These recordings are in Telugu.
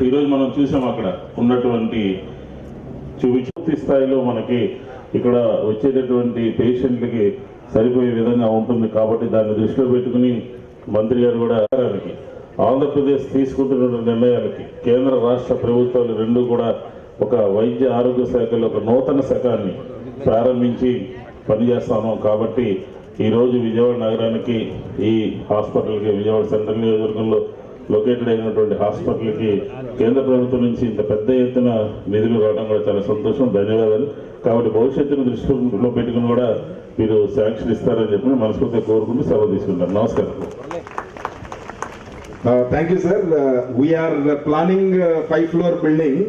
ఈరోజు మనం చూసాం అక్కడ ఉన్నటువంటి చూపించి స్థాయిలో మనకి ఇక్కడ వచ్చేటటువంటి పేషెంట్లకి సరిపోయే విధంగా ఉంటుంది కాబట్టి దాన్ని దృష్టిలో పెట్టుకుని మంత్రి గారు కూడా ఆంధ్రప్రదేశ్ తీసుకుంటున్న నిర్ణయాలకి కేంద్ర రాష్ట్ర ప్రభుత్వాలు రెండు కూడా ఒక వైద్య ఆరోగ్య శాఖలో ఒక నూతన శకాన్ని ప్రారంభించి పనిచేస్తాము కాబట్టి ఈరోజు విజయవాడ నగరానికి ఈ హాస్పిటల్కి విజయవాడ సెంట్రల్ నియోజకవర్గంలో లొకేటెడ్ అయినటువంటి హాస్పిటల్కి కేంద్ర ప్రభుత్వం నుంచి ఇంత పెద్ద ఎత్తున నిధులు రావడం కూడా చాలా సంతోషం ధన్యవాదాలు. కాబట్టి భవిష్యత్తును దృష్టిలో పెట్టుకుని కూడా మీరు శాంక్షన్ ఇస్తారని చెప్పి మనస్ఫూర్తిగా కోరుకుంటూ సభ తీసుకుంటారు నమస్కారం. Thank you sir we are planning five floor building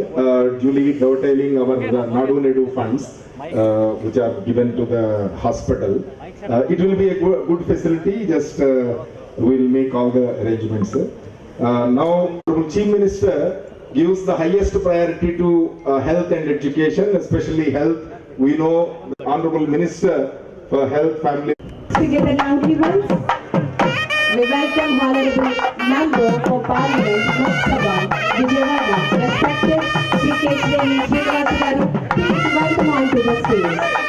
duly dovetailing our Nadu Nedu funds which are given to the hospital it will be good facility just will make all the arrangements sir Uh, Now, Honorable Chief Minister gives the highest priority to uh, health and education, especially health. We know the Honorable Minister for Health, Family To give the compliments, we welcome Honorable Member for Parliament, Lok Sabha, Vijayawada, respected Sri Keshreni Srinivas Garu. Please welcome on to the stage.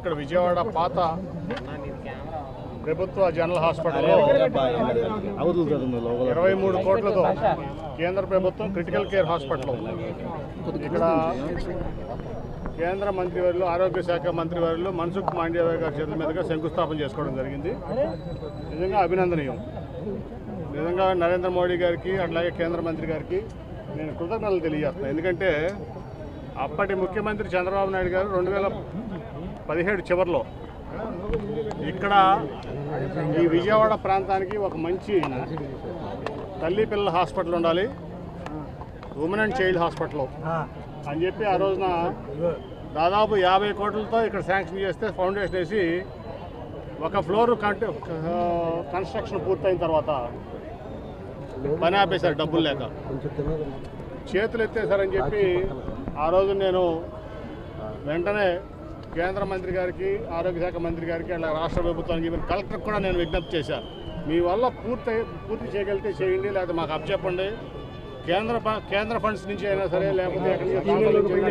ఇక్కడ విజయవాడ పాత ప్రభుత్వ జనరల్ హాస్పిటల్లో ఇరవై మూడు కోట్లతో కేంద్ర ప్రభుత్వం క్రిటికల్ కేర్ హాస్పిటల్ ఇక్కడ కేంద్ర మంత్రివర్యులు ఆరోగ్య శాఖ మంత్రివర్యులు మన్సుఖ్ మాండవ్య గారి చేతుల మీదుగా శంకుస్థాపన చేసుకోవడం జరిగింది. నిజంగా అభినందనీయం. నిజంగా నరేంద్ర మోడీ గారికి అట్లాగే కేంద్ర మంత్రి గారికి నేను కృతజ్ఞతలు తెలియజేస్తాను ఎందుకంటే అప్పటి ముఖ్యమంత్రి చంద్రబాబు నాయుడు గారు రెండు వేల పదిహేడు చివరిలో. ఇక్కడ ఈ విజయవాడ ప్రాంతానికి ఒక మంచి తల్లి పిల్లల హాస్పిటల్ ఉండాలి. Women and child hospital. అని చెప్పి ఆ రోజున దాదాపు యాభై కోట్లతో ఇక్కడ శాంక్షన్ చేస్తే ఫౌండేషన్ వేసి ఒక ఫ్లోర్ కన్స్ట్రక్షన్ పూర్తయిన తర్వాత పని ఆపేశారు డబ్బులు లేక. చేతులు ఎత్తేసారని చెప్పి ఆ రోజు నేను వెంటనే కేంద్ర మంత్రి గారికి ఆరోగ్య శాఖ మంత్రి గారికి అలా రాష్ట్ర ప్రభుత్వానికి ఈవెన్ కలెక్టర్ కూడా నేను విజ్ఞప్తి చేశాను. మీ వల్ల పూర్తి పూర్తి చేయగలిగితే చేయండి లేకపోతే మాకు అప్పచెప్పండి. కేంద్ర ప- కేంద్ర ఫండ్స్ నుంచి అయినా సరే లేకపోతే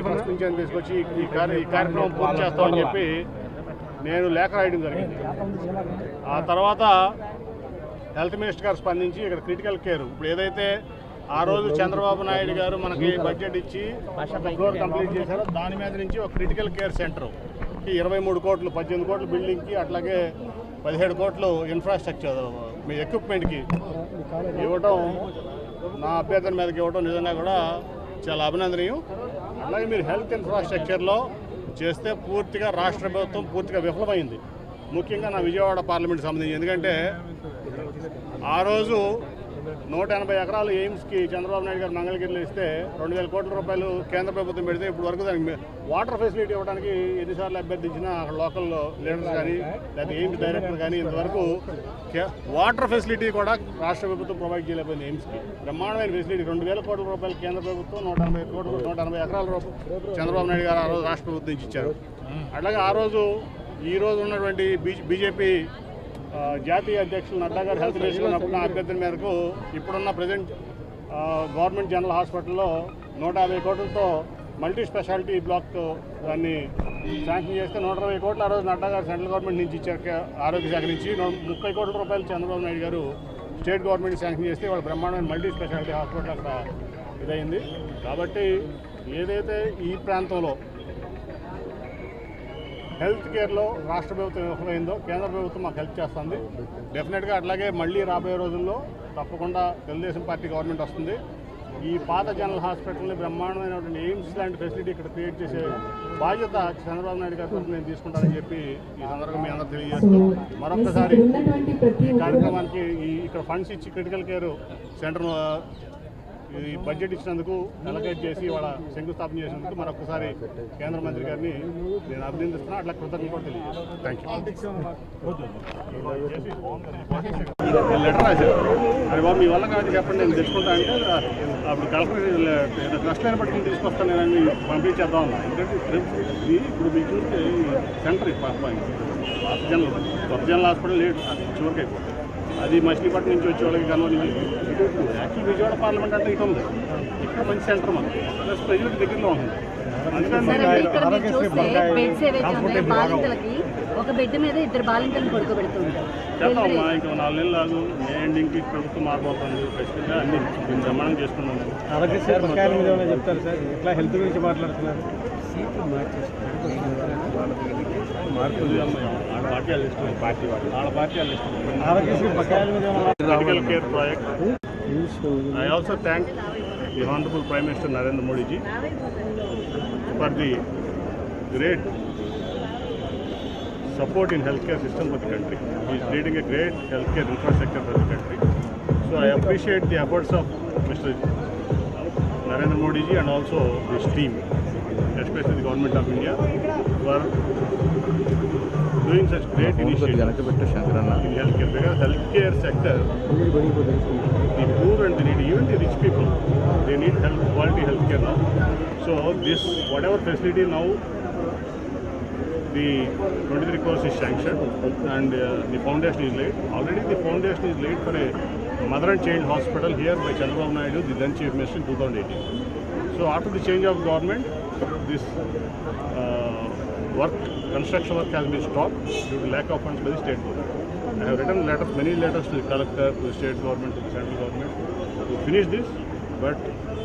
ఫండ్స్ నుంచి అయినా తీసుకొచ్చి ఈ- ఈ కార్య ఈ కార్యక్రమం పూర్తి చేస్తామని చెప్పి నేను లేఖ రాయడం జరిగింది. ఆ తర్వాత హెల్త్ మినిస్టర్ గారు స్పందించి ఇక్కడ క్రిటికల్ కేర్ ఇప్పుడు ఏదైతే ఆ రోజు చంద్రబాబు నాయుడు గారు మనకి బడ్జెట్ ఇచ్చి ఫ్లోర్ కంప్లీట్ చేశారో దాని మీద నుంచి ఒక క్రిటికల్ కేర్ సెంటర్. ఇరవై మూడు కోట్లు పద్దెనిమిది కోట్లు బిల్డింగ్కి అట్లాగే పదిహేడు కోట్లు ఇన్ఫ్రాస్ట్రక్చర్ మీ ఎక్విప్మెంట్కి ఇవ్వటం నా అభ్యర్థన మీదకి ఇవ్వటం నిజంగా కూడా చాలా అభినందనీయం. అలాగే మీరు హెల్త్ ఇన్ఫ్రాస్ట్రక్చర్లో చేస్తే పూర్తిగా రాష్ట్ర ప్రభుత్వం పూర్తిగా విఫలమైంది. ముఖ్యంగా నా విజయవాడ పార్లమెంట్ సంబంధించి. ఎందుకంటే ఆ రోజు నూట ఎనభై ఎకరాలు ఎయిమ్స్కి చంద్రబాబు నాయుడు గారు మంగళగిరిలో ఇస్తే రెండు వేల కోట్ల రూపాయలు కేంద్ర ప్రభుత్వం పెడితే ఇప్పుడు వరకు దానికి వాటర్ ఫెసిలిటీ ఇవ్వడానికి ఎన్నిసార్లు అభ్యర్థించినా అక్కడ లోకల్ లీడర్స్ కానీ లేదా ఎయిమ్స్ డైరెక్టర్ కానీ ఇంతవరకు వాటర్ ఫెసిలిటీ కూడా రాష్ట్ర ప్రభుత్వం ప్రొవైడ్ చేయలేకపోయింది ఎయిమ్స్కి. బ్రహ్మాండమైన ఫెసిలిటీ. రెండు వేల కోట్ల రూపాయలు కేంద్ర ప్రభుత్వం నూట ఎనభై కోట్ల నూట ఎనభై ఎకరాల రూపాయలు చంద్రబాబు నాయుడు గారు ఆ రోజు రాష్ట్ర ప్రభుత్వం నుంచి ఇచ్చారు. అట్లాగే ఆ రోజు ఈ రోజు ఉన్నటువంటి బీజేపీ జాతీయ అధ్యక్షులు నడ్డా గారు హెల్త్ మినిస్టర్ ఉన్నప్పుడు నా అభ్యర్థన మేరకు ఇప్పుడున్న ప్రజెంట్ గవర్నమెంట్ జనరల్ హాస్పిటల్లో నూట యాభై కోట్లతో మల్టీ స్పెషాలిటీ బ్లాక్ దాన్ని శాంక్షన్ చేస్తే నూట ఇరవై కోట్లు ఆ రోజు నడ్డా గారు సెంట్రల్ గవర్నమెంట్ నుంచి ఇచ్చారు. ఆరోగ్య శాఖ నుంచి ముప్పై కోట్ల రూపాయలు చంద్రబాబు నాయుడు గారు స్టేట్ గవర్నమెంట్ శాంక్షన్ చేస్తే వాళ్ళ బ్రహ్మాండమైన మల్టీ స్పెషాలిటీ హాస్పిటల్ అక్కడ ఇదైంది. కాబట్టి ఏదైతే ఈ ప్రాంతంలో హెల్త్ కేర్లో రాష్ట్ర ప్రభుత్వం విఫలమైందో కేంద్ర ప్రభుత్వం మాకు హెల్ప్ చేస్తుంది. డెఫినెట్గా అట్లాగే మళ్ళీ రాబోయే రోజుల్లో తప్పకుండా తెలుగుదేశం పార్టీ గవర్నమెంట్ వస్తుంది. ఈ పాత జనరల్ హాస్పిటల్ని బ్రహ్మాండమైనటువంటి ఎయిమ్స్ లాంటి ఫెసిలిటీ ఇక్కడ క్రియేట్ చేసే బాధ్యత చంద్రబాబు నాయుడు గారి తరఫున నేను తీసుకుంటానని చెప్పి ఈ సందర్భంగా మీ అందరూ తెలియజేస్తూ మరొకసారి ఈ కార్యక్రమానికి ఈ ఇక్కడ ఫండ్స్ ఇచ్చి క్రిటికల్ కేర్ సెంటర్ ఈ బడ్జెట్ ఇచ్చినందుకు అలకేట్ చేసి వాళ్ళ శంకుస్థాపన చేసినందుకు మరొకసారి కేంద్ర మంత్రి గారిని నేను అభినందిస్తున్నా. అట్లా కృతజ్ఞత కూడా తెలియజేస్తాను థ్యాంక్ యూ లెటర్ రాశారు అది బాబు మీ వల్ల కాదు చెప్పండి నేను తెచ్చుకుంటా అంటే అప్పుడు కలెక్టర్ ట్రస్ట్ లైన్ పట్టుకుని తీసుకొస్తాను నేను పంపించేద్దాం అన్నా. ఎందుకంటే ఇది ఇప్పుడు మీకు సెంటర్ పాత జనరల్ కొత్త జనరల్ హాస్పిటల్ లేడు చివరికి అయిపోతుంది. అది మచిలీపట్నం నుంచి వచ్చే వాళ్ళకి కనుక యాక్చువల్ విజయవాడ పార్లమెంట్ అంటే ఇటు ఉంది. ఇక్కడ మంచి సెంటర్ మనకి ప్లస్ ప్రజలకు దగ్గరలో ఇక్కడ బాలింతలకి ఒక బెడ్ మీద ఇద్దరు బాలింతలను పడుకోబెడుతుంటారు. చేద్దామమ్మా ఇంకా నాలుగు నెలలు లాగు మే ఎండింగ్కి ప్రభుత్వం మారిపోతుంది ఖచ్చితంగా అన్ని ప్రమాణం చెప్తారు సార్? ఎట్లా హెల్త్ గురించి మాట్లాడుతున్నారు? Medical care project. I also thank the Honorable Prime Minister Narendra Modi ji for the great support in healthcare system for the country. He is leading a great healthcare infrastructure for the country. So I appreciate the efforts of Mr. Narendra Modi ji and also his team. Especially the government of India, for doing such great initiatives in healthcare. Because healthcare sector, the poor and the needy, even the rich people, they need health, quality healthcare now. So this, whatever facility now the 23 crores is sanctioned and uh, the foundation is laid. Already the foundation is laid for a mother and child hospital here by Chandrababu Naidu, the then chief minister in 2018. So after the change of government, this uh, work, construction work has been stopped due to lack of funds by the state government. I have written letters, many letters to the collector, to the state government, to the central government to finish this. But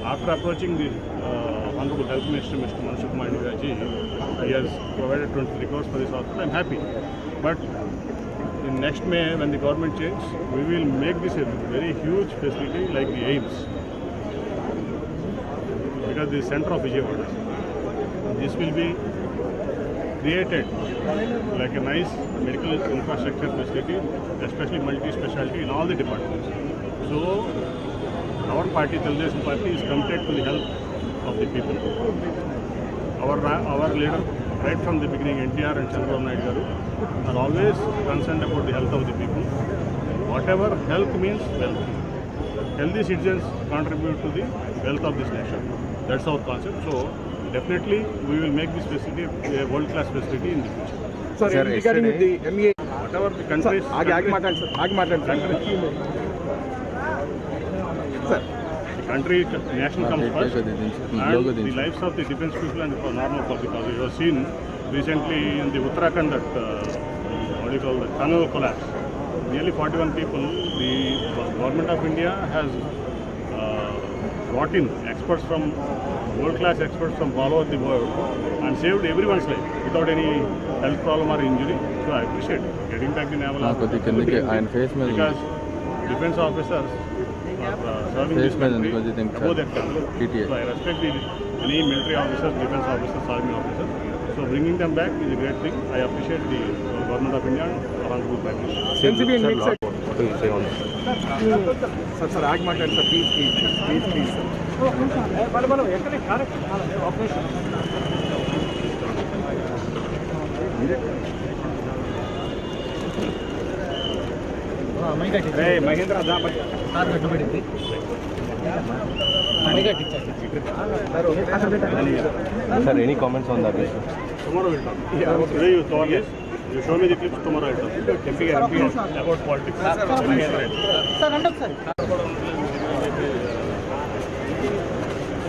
after approaching the uh, Honorable Health Minister, Mr. Mansukh Mandaviyaji, he has provided 23 crores for this hospital. I'm happy. But in next May, when the government changes, we will make this a very huge facility like the AIMS. Because the center of Vijayawada. This will be created like a nice medical infrastructure facility, especially multi-specialty in all the departments. So, our party, Telugu Party, is committed to the health of the people. Our, ra- our leader, right from the beginning, NTR and Chandrababu Naidu garu, are always concerned about the health of the people. Whatever health means wealth. Healthy citizens contribute to the wealth of this nation. That's our concept. So, Definitely, we will make this facility a world-class facility in the future. Sir, sir regarding the MEA, whatever the countries, sir. The country, national comes first, and the lives of the defense people and the normal public. As you have seen recently in the Uttarakhand, that uh, what do you call the tunnel collapse. Nearly 41 people. The government of India has uh, brought in experts from world-class experts from all over the world and saved everyone's life without any health problem or injury. So I appreciate getting back the naval officer because defense officers are uh, serving this country above that country. So I respect the, any military officers, defense officers, army officers. So bringing them back is a great thing. I appreciate the government of India and along with my ministry. Sir, sir, ಆಗಿ ಮಾತಾಡ್ತಾರೆ please please please please please please మనం మనం ఎక్కడ operation Hey, Mahindra, da, but sir any comments on that tomorrow we'll talk. Today you saw this. You show me the clips tomorrow I'll talk. MP, MP about politics.